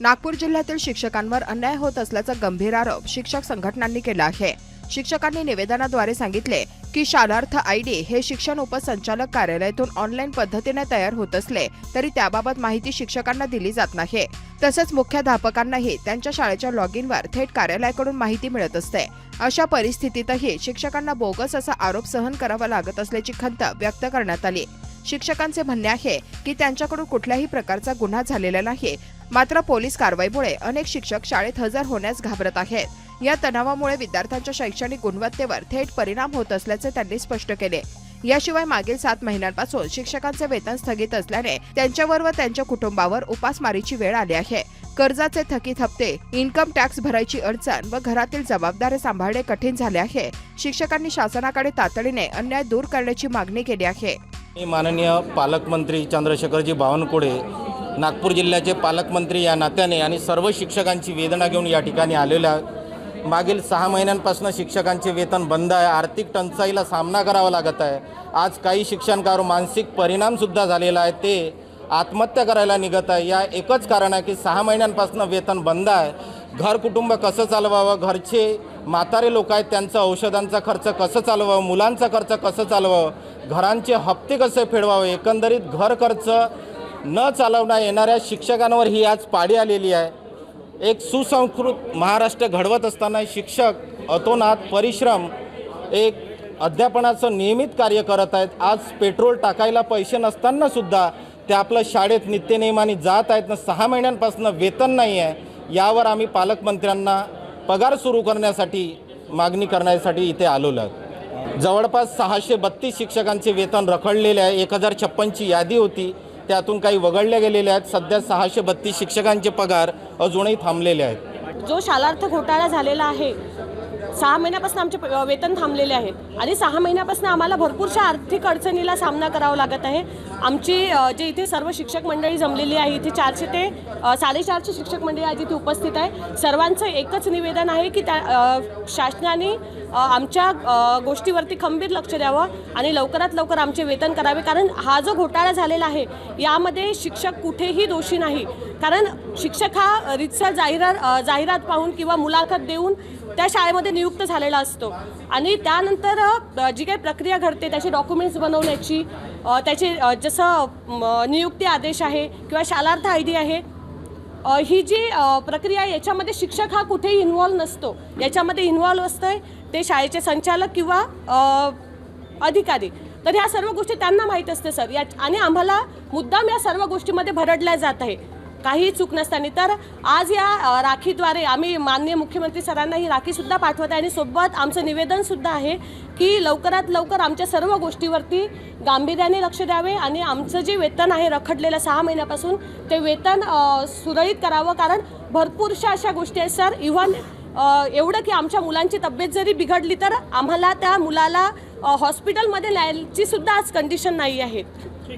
नागपूर जिल्ह्यातील शिक्षकांवर अन्याय होत असल्याचा गंभीर आरोप शिक्षक संघटनांनी केला आहे. शिक्षकांनी निवेदनाद्वारे सांगितले की शालार्थ आयडी हे शिक्षण उपसंचालक कार्यालयातून ऑनलाईन पद्धतीने तयार होत असले तरी त्याबाबत माहिती शिक्षकांना दिली जात नाही. तसंच मुख्याध्यापकांनाही त्यांच्या शाळेच्या लॉग इनवर थेट कार्यालयाकडून माहिती मिळत असते. अशा परिस्थितीतही शिक्षकांना बोगस असा आरोप सहन करावा लागत असल्याची खंत व्यक्त करण्यात आली. शिक्षकांचे म्हणणे आहे की त्यांच्याकडून कुठल्याही प्रकारचा गुन्हा झालेला नाही. मात्र पोलीस कारवाईमुळे अनेक शिक्षक शाळेत हजर होण्यास घाबरत आहेत. या तणावामुळे विद्यार्थ्यांच्या शैक्षणिक गुणवत्तेवर थेट परिणाम होत असल्याचे त्यांनी स्पष्ट केले. याशिवाय मागील सात महिन्यांपासून शिक्षकांचे वेतन स्थगित असल्याने त्यांच्यावर व त्यांच्या कुटुंबावर उपासमारीची वेळ आली आहे. कर्जाचे थकीत हप्ते इन्कम टॅक्स भरायची अडचण व घरातील जबाबदारी सांभाळणे कठीण झाले आहे. शिक्षकांनी शासनाकडे तातडीने अन्याय दूर करण्याची मागणी केली आहे. मी माननीय पालकमंत्री चंद्रशेखरजी बावनकुळे नागपूर जिल्ह्याचे पालकमंत्री या नात्याने आणि सर्व शिक्षकांची वेदना घेऊन या ठिकाणी आलेल्या मागील सहा महिन्यांपासून शिक्षकांचे वेतन बंद आहे. आर्थिक टंचाईला सामना करावा लागत आहे. आज काही शिक्षणकार मानसिक परिणामसुद्धा झालेला आहे. ते आत्महत्या करायला निघत आहे. या एकच कारण आहे की सहा महिन्यांपासून वेतन बंद आहे. घर कुटुंब कसं चालवावं? घरचे म्हातारे लोक आहेत त्यांचा औषधांचा खर्च कसं चालवावं मुलांचा खर्च कसं चालवावं घरांचे हप्ते कसे फेडवावे एकंदरीत घर खर्च न चालवण्या येणाऱ्या शिक्षकांवर ही आज पाडी आलेली आहे. एक सुसंस्कृत महाराष्ट्र घडवत असताना शिक्षक अतोनात परिश्रम एक अध्यापनाचं नियमित कार्य करत आहेत. आज पेट्रोल टाकायला पैसे नसताना सुद्धा ते आपलं शाळेत नित्यनेमाने जात आहेत. ना सहा महिन्यांपासून वेतन नाही आहे यावर आम्ही पालकमंत्र्यांना पगार सुरू करण्यासाठी मागणी करण्यासाठी इथे आलेलो आहे जवळपास सहाशे बत्तीस शिक्षकांचे वेतन रखडलेले आहे. एक हजार छप्पनची यादी होती. त्यातून काही वगळल्या गेलेल्या आहेत. सध्या सहाशे बत्तीस शिक्षकांचे पगार अजूनही थांबलेले आहेत. जो शालार्थ घोटाळा झालेला आहे सहा महिन्यापासून आमचे प- वेतन थांबलेले आहेत. आणि सहा महिन्यापासून आम्हाला भरपूरशा आर्थिक अडचणीला सामना करावा लागत आहे. आमची जे इथे सर्व शिक्षक मंडळी जमलेली आहे इथे चारशे ते साडेचारशे शिक्षक मंडळी आज इथे उपस्थित आहे. सर्वांचं एकच निवेदन आहे की त्या शासनाने आमच्या गोष्टीवरती खंबीर लक्ष द्यावं आणि लवकरात लवकर आमचे वेतन करावे. कारण हा जो घोटाळा झालेला आहे यामध्ये शिक्षक कुठेही दोषी नाही. कारण शिक्षक हा रितसर जाहिरात जाहिरात पाहून किंवा मुलाखत देऊन त्या शाळेमध्ये नियुक्त झालेला असतो. आणि त्यानंतर जी काही प्रक्रिया घडते त्याचे डॉक्युमेंट्स बनवण्याची त्याचे जसं नियुक्ती आदेश आहे किंवा शालार्थ आय डी आहे ही जी प्रक्रिया आहे याच्यामध्ये शिक्षक हा कुठेही इन्व्हॉल्व नसतो. याच्यामध्ये इन्व्हॉल्व आहे ते शाळेचे संचालक किंवा अधिकारी. तर ह्या सर्व गोष्टी त्यांना माहीत असते सर. या आणि आम्हाला मुद्दाम या सर्व गोष्टीमध्ये भरडल्या जात आहे. काही चूक नसताना. तर आज या राखीद्वारे आम्ही माननीय मुख्यमंत्री सरांना ही राखीसुद्धा पाठवत आहे आणि सोबत आमचं निवेदनसुद्धा आहे की लवकरात लवकर आमच्या सर्व गोष्टीवरती गांभीर्याने लक्ष द्यावे आणि आमचं जे वेतन आहे रखडलेलं सहा महिन्यापासून ते वेतन सुरळीत करावं. कारण भरपूरशा अशा गोष्टी आहेत सर. इव्हन एवढं की आमच्या मुलांची तब्येत जरी बिघडली तर आम्हाला त्या मुलाला हॉस्पिटलमध्ये न्यायची सुद्धा आज कंडिशन नाही आहे.